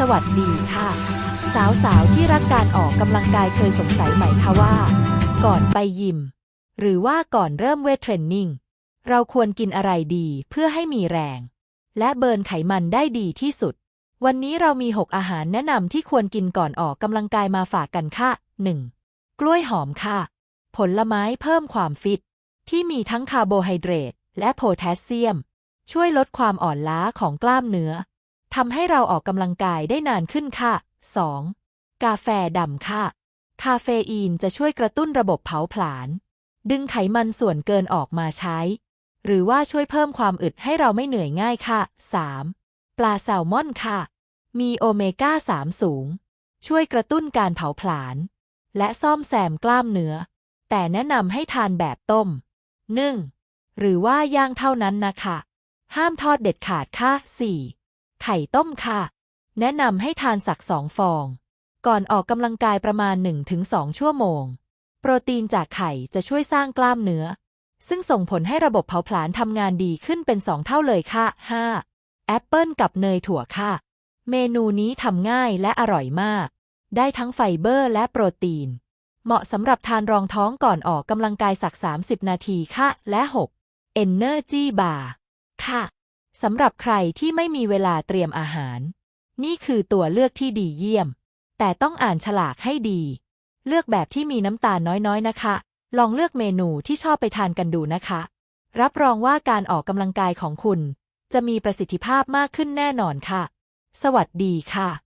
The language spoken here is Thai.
สวัสดีค่ะ สาวๆที่รักการออกกำลังกายเคยสงสัยไหมคะว่า ก่อนไปยิม หรือว่าก่อนเริ่มเวทเทรนนิ่ง เราควรกินอะไรดีเพื่อให้มีแรง และเบิร์นไขมันได้ดีที่สุด วันนี้เรามี 6 อาหารแนะนำที่ควรกินก่อนออกกำลังกายมาฝากกันค่ะ 1. กล้วยหอมค่ะ ผลไม้เพิ่มความฟิต ที่มีทั้งคาร์โบไฮเดรตและโพแทสเซียม ช่วยลดความอ่อนล้าของกล้ามเนื้อ ทำให้เราออกกำลังกายได้นานขึ้นค่ะ 2. กาแฟดำค่ะ คาเฟอีนจะช่วยกระตุ้นระบบเผาผลาญ ดึงไขมันส่วนเกินออกมาใช้ หรือว่าช่วยเพิ่มความอึดให้เราไม่เหนื่อยง่ายค่ะ 3. ปลาแซลมอนค่ะ มีโอเมก้า 3 สูง ช่วยกระตุ้นการเผาผลาญ และซ่อมแซมกล้ามเนื้อ แต่แนะนำให้ทานแบบต้ม นึ่ง หรือว่าย่างเท่านั้นนะคะ ห้ามทอดเด็ดขาดค่ะ 4. ไข่ต้มค่ะ แนะนำให้ทานสักสองฟอง ก่อนออกกำลังกายประมาณ 1-2 ชั่วโมง โปรตีนจากไข่จะช่วยสร้างกล้ามเนื้อ ซึ่งส่งผลให้ระบบเผาผลาญทำงานดีขึ้นเป็น2เท่าเลยค่ะ 5. แอปเปิลกับเนยถั่วค่ะ เมนูนี้ทำง่ายและอร่อยมาก ได้ทั้งไฟเบอร์และโปรตีน เหมาะสำหรับทานรองท้องก่อนออกกำลังกายสัก 30 นาทีค่ะ และ 6. Energy Bar ค่ะ สำหรับใครที่ไม่มีเวลาเตรียมอาหาร นี่คือตัวเลือกที่ดีเยี่ยม แต่ต้องอ่านฉลากให้ดี เลือกแบบที่มีน้ำตาลน้อยๆนะคะ ลองเลือกเมนูที่ชอบไปทานกันดูนะคะ รับรองว่าการออกกำลังกายของคุณ จะมีประสิทธิภาพมากขึ้นแน่นอนค่ะ สวัสดีค่ะ